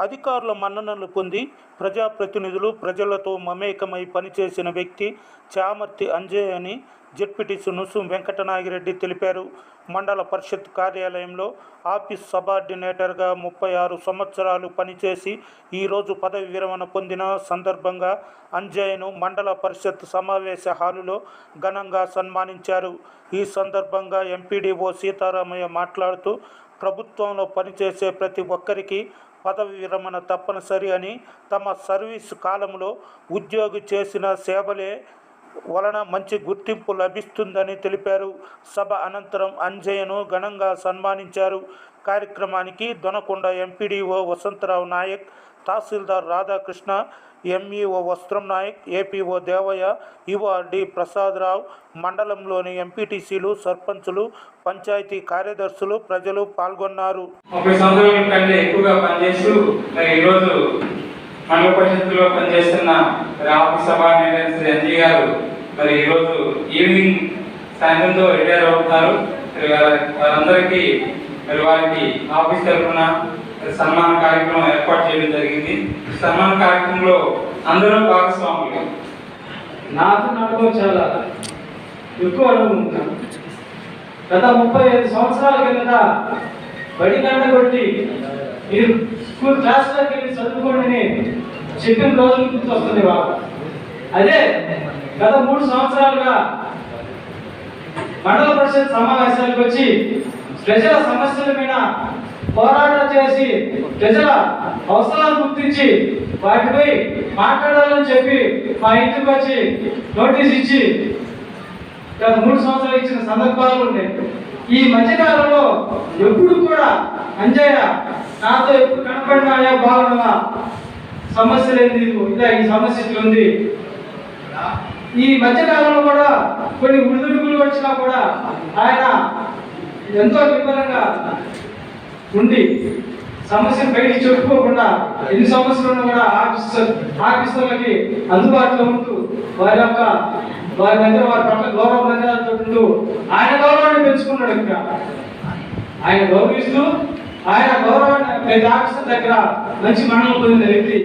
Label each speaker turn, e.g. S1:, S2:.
S1: అధికారుల మన్ననలు పొంది ప్రజాప్రతినిధులు ప్రజలతో మమేకమై పనిచేసిన వ్యక్తి చామర్తి అంజయ్ అని జెడ్పీటీసీ నుసు వెంకటనాగిరెడ్డి తెలిపారు. మండల పరిషత్ కార్యాలయంలో ఆఫీస్ సబార్డినేటర్గా ముప్పై ఆరు సంవత్సరాలు పనిచేసి ఈరోజు పదవి విరమణ పొందిన సందర్భంగా అంజయ్ను మండల పరిషత్ సమావేశ హాలులో ఘనంగా సన్మానించారు. ఈ సందర్భంగా ఎంపీడీఓ సీతారామయ్య మాట్లాడుతూ ప్రభుత్వంలో పనిచేసే ప్రతి ఒక్కరికి పదవి విరమణ తప్పనిసరి అని తమ సర్వీసు కాలంలో ఉద్యోగి చేసిన సేవలే వలన మంచి గుర్తింపు లభిస్తుందని తెలిపారు. సభ అనంతరం అంజయ్యను ఘనంగా సన్మానించారు. కార్యక్రమానికి Donakonda MPDO Vasantharao Naik tahsildar Radhakrishna MEO Vastram Naik APO Devayya యువఆర్డి Prasadarao మండలంలోని ఎంపీటీసీలు సర్పంచులు పంచాయతీ కార్యదర్శులు ప్రజలు పాల్గొన్నారు.
S2: మండల పరిషత్తులో పనిచేస్తున్న మరి ఆఫీస్ సబార్డినేటర్ శ్రీ గారు మరి ఈరోజు ఈవినింగ్ సాయంత్రంతో రిటైర్ అవుతున్నారు వారందరికీ మరి వారికి ఆఫీస్ తరఫున సన్మాన కార్యక్రమం ఏర్పాటు చేయడం జరిగింది. సన్మాన కార్యక్రమంలో అందరూ భాగస్వాములు.
S3: నాకు నాకు చాలా ఎక్కువ అనుభవం గత ముప్పై ఐదు సంవత్సరాల కిందట బడి కొట్టి మీరు స్కూల్ క్లాస్లోకి వెళ్ళి చదువుకోండి అని చెప్పిన రోజులు గుర్తు వస్తుంది బాబు అదే గత మూడు సంవత్సరాలుగా మండల పరిషత్ సమావేశాలకు వచ్చి ప్రజల సమస్యల మీద పోరాటం చేసి ప్రజల అవసరాలు గుర్తించి వాటిపై మాట్లాడాలని చెప్పి మా ఇంటికి వచ్చి నోటీస్ ఇచ్చి గత మూడు సంవత్సరాలు ఇచ్చిన సందర్భాలు ఉన్నాయి. ఈ మధ్యకాలంలో ఎప్పుడు కూడా అంజయ్య నాతో ఎప్పుడు కనపడినాయా బాగున్నా సమస్య లేదు ఇలా ఈ సమస్య ఉంది. ఈ మధ్యకాలంలో కూడా కొన్ని ఉడిదుడుకులు వచ్చినా కూడా ఆయన ఎంతో వివరంగా ఉండి సమస్యను బయటికి చెప్పుకోకుండా ఎన్ని సమస్యలు కూడా ఆఫీసర్ ఆఫీసర్లకి అందుబాటులో ఉంటూ వారి యొక్క వారి దగ్గర వారి పట్ల గౌరవ మర్యాదలతో ఉంటూ ఆయన పెంచుకున్నాడు ఇంకా ఆయన గౌరవిస్తూ ఆయన గౌరవాన్ని ప్రతి ఆఫీసర్ దగ్గర మంచి మన్నలు పొందిన వ్యక్తి.